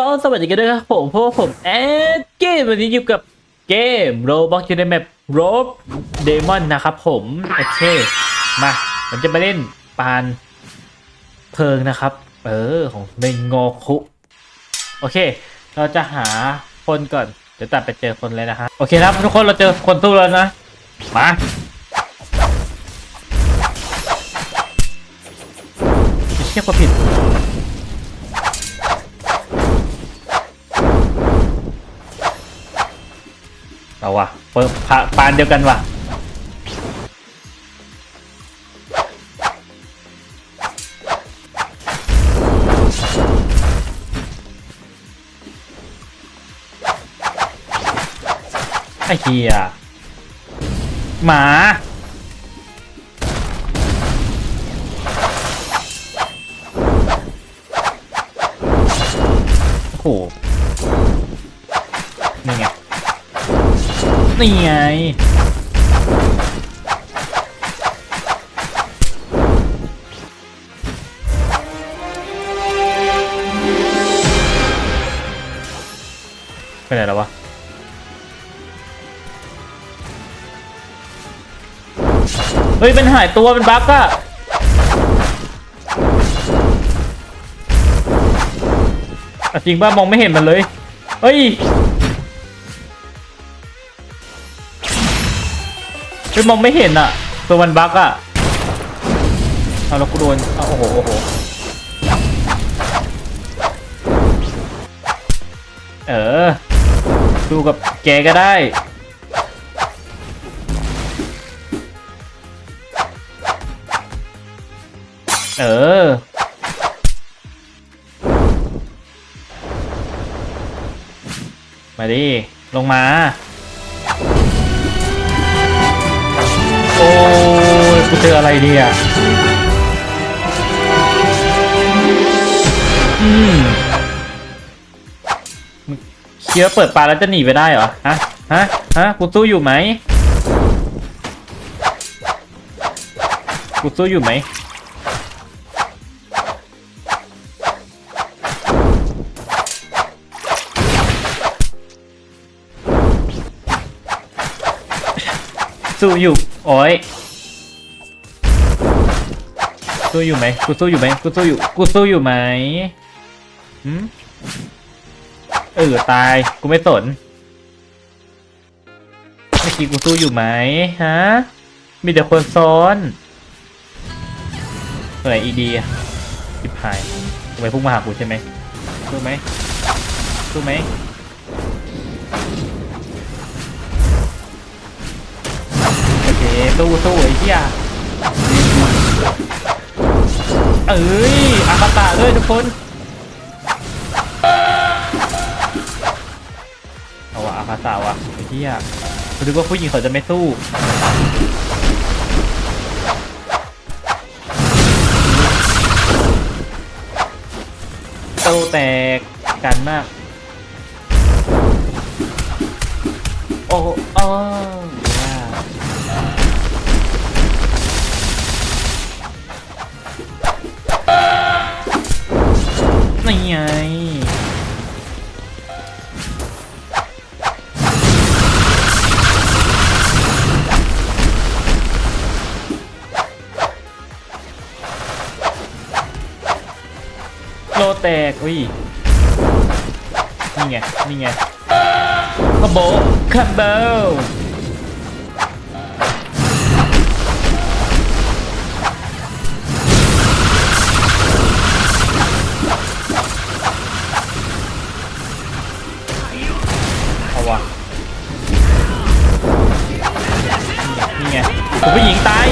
ก็สวัสดีกันด้วยครับผมพวกผมแอดเกมวันนี้อยู่กับเกมโรบอกอยู่ในแมปโรบเดมอนนะครับผมโอเคมาผมจะมาเล่นปานเพลิงนะครับ เออของเมงโงคุโอเค เราจะหาคนก่อนเดี๋ยวตัดไปเจอคนเลยนะฮะโอเคครับทุกคนเราเจอคนตู้แล้วนะมาเชี่ยกว่าผิด เอาวะเปิดพาปานเดียวกันวะไอ้เหี้ยหมา นี่ไงไปไหนแล้ววะเฮ้ยเป็นหายตัวเป็นบั๊กอะอะจริงป่ะมองไม่เห็นมันเลย เฮ้ย เฮ้ยมองไม่เห็นอะ ตัวมันบั๊กอะ เอาแล้วกูโดนเอาโอ้โหโอ้โห เออ ดูกับแกก็ได้ เออมาดิ ลงมา โอ้ยกูเจออะไรดีอะอืมเคี้ยวเปิดปลาแล้วจะหนีไปได้เหรอ ฮะ ฮะ ฮะ กูสู้อยู่ไหม กูสู้อยู่ไหมสู้อยู่ โอ้ยสู้อยู่ไหมกูสู้อยู่ไหมกูสู้อยู่กูสู้อยู่ไหมหืมเออตายกูไม่สนเมื่อกี้กูสู้อยู่ไหมฮะมีแต่คนซ้อนเมื่อไหร่อีดีอะจิบหายทำไมพุ่งมาหากูใช่ไหมสู้ไหมสู้ไหม สู้สู้ไอ้เหี้ยเอ้ยอาคาตะด้วยทุกคนเอาวะอาคาตะวะไอ้เหี้ยกูนึกว่าผู้หญิงเขาจะไม่สู้โตแตกกันมาก โอ้โอ้ นี่ไงโลแตกอุ้ย นี่ไง นี่ไงคอมโบคัมโบ ผมผู้หญิงตาย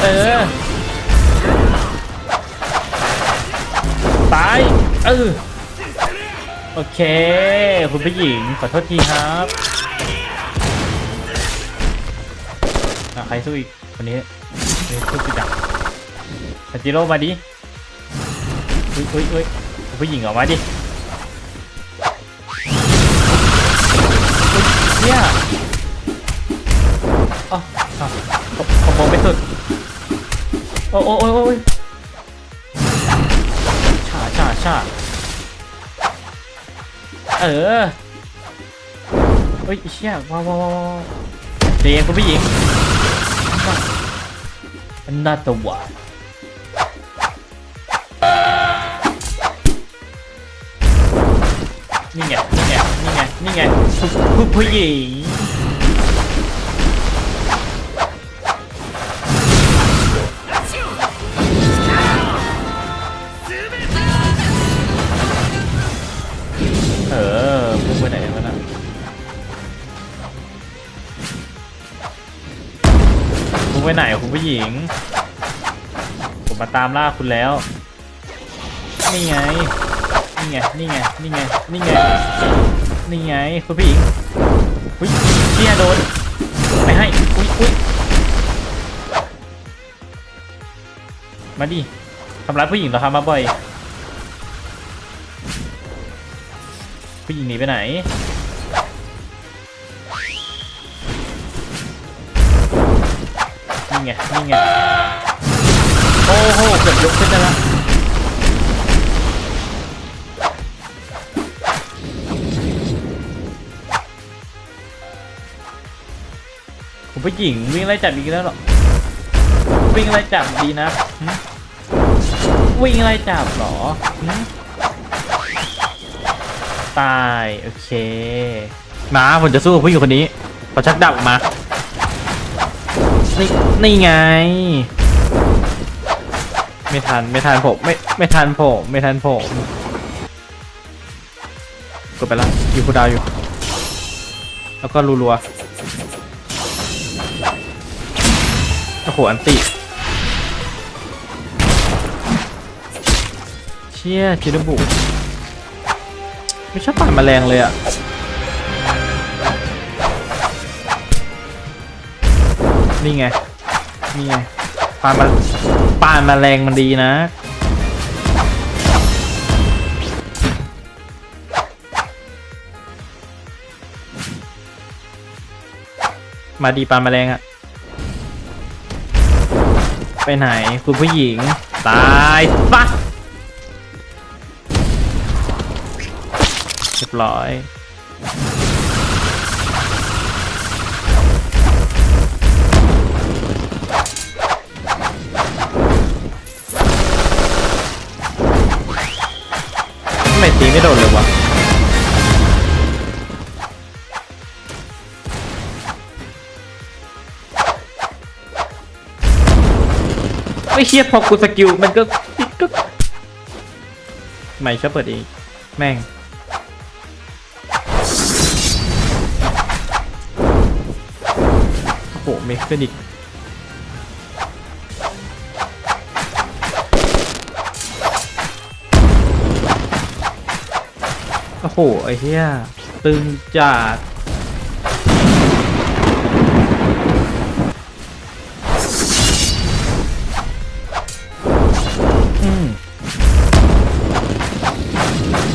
เออ ตาย เออ โอเค คุณผู้หญิง ขอโทษทีครับ ใครสู้อีกคนนี้นี่สู้สุดจังซาจิโร่มาดิอุ้ยอุ้ยอุ้ยผู้หญิงออกมาดิเนี่ยอ๋อขอบองไปสุด โอ้โอ้โอ้ยชาชาชาเออเฮ้ยเชี่ยว้าวว้าวเดี๋ยวผู้หญิง อันน่าตะหวานนี่ไงนี่ไงนี่ไงนี่ไงผู้ผู้ผู้หญิง ไปไหนคุณผู้หญิง ผมมาตามล่าคุณแล้ว นี่ไง นี่ไง นี่ไง นี่ไง นี่ไง นี่ไงคุณผู้หญิงอุ้ยเชี่ยโดน ไม่ให้ อุ้ยอุ้ยมาดิทำร้ายผู้หญิงเหรอครับมาบ่อย ผู้หญิงหนีไปไหน ไง นี่ไง โอ้โห เกือบยกขึ้นได้แล้วคุณผู้หญิงวิ่งไล่จับอีกแล้วหรอ วิ่งไล่จับดีนะ วิ่งไล่จับหรอ ตาย โอเค มาผมจะสู้กับผู้หญิงคนนี้พอชักดับมา นี่นี่ไง ไม่ทันไม่ทันผมไม่ไม่ทันผมไม่ทันผมกดไปล้วอยู่คูดาวอยู่ แล้วก็รัวๆโอ้โหอันติเชี่ยชินบุไม่ชอบปั่นแมลงเลยอะ นี่ไง นี่ไงปานมาปานมาแมลงมันดีนะ มาดีปานมาแมลงอะไปไหนคุณผู้หญิง ตายปะเรียบร้อย ไม่โดนเลยวะไม่เชียพอกูสกิลมันก็ก็ไม่ชอบเปิดเองแม่งโอ้โหเมคานิก โอ้โห ไอ้เหี้ย ตึงจัดอืม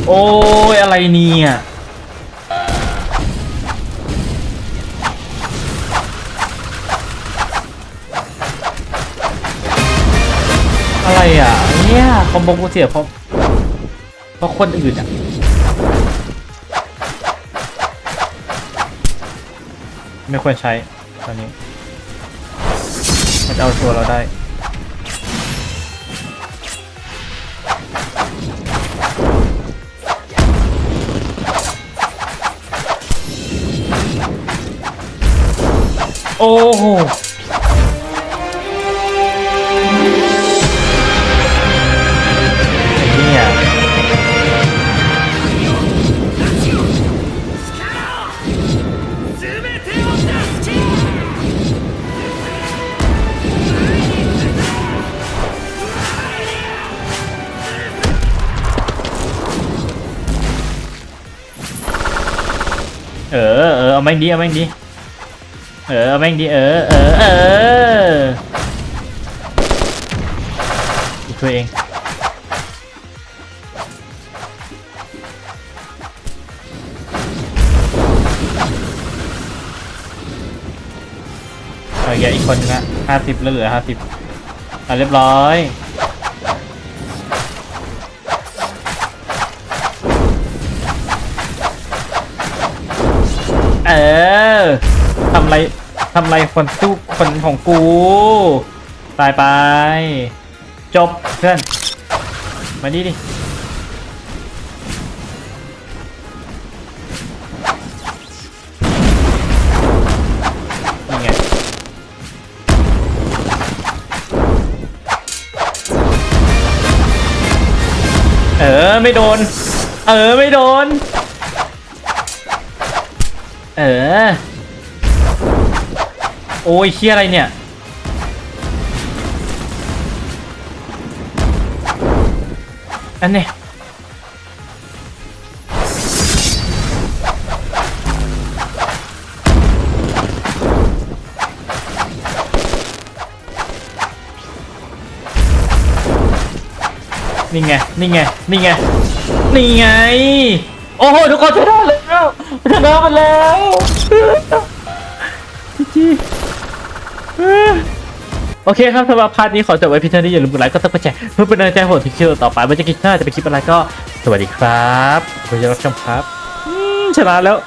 โอ้ย อะไรเนี่ยอะไรอะเนี่ยคอมโบกูเสียเพราะเพราะคนอื่นอะ ไม่ควรใช้ตอนนี้มันจะเอาตัวเราได้โอ้โห เออเอาแม่งดีเอาแม่งดีเออเอาแม่งดีเออเออเอออีกตัวเองโอเคอีกคนนะห้าสิบแล้วเหลือห้าสิบอะเรียบร้อย ทำไรทำไรคนสู้คนของกู ตายไป จบเพื่อน มาดิดินี่ไงเออ ไม่โดน เออ ไม่โดน เออ อ้ยเคียอะไรเนี่ย อันนี้นี่ไง นี่ไง นี่ไง นี่ไง โอ้โห ทุกคนชนะแล้วชนะมาแล้วจีจี โอเคครับสำหรับพาร์ทนี้ขอจบไว้เพียงเท่านี้อย่าลืมกดไลค์ก็ซับกดแชร์เพื่อเป็นกำลังใจผมที่คลิปต่อไปว่จะคลิปหน้าจะเป็นคลิปอะไรก็ สวัสดีครับคุณจะรับชมครับชนะแล้ว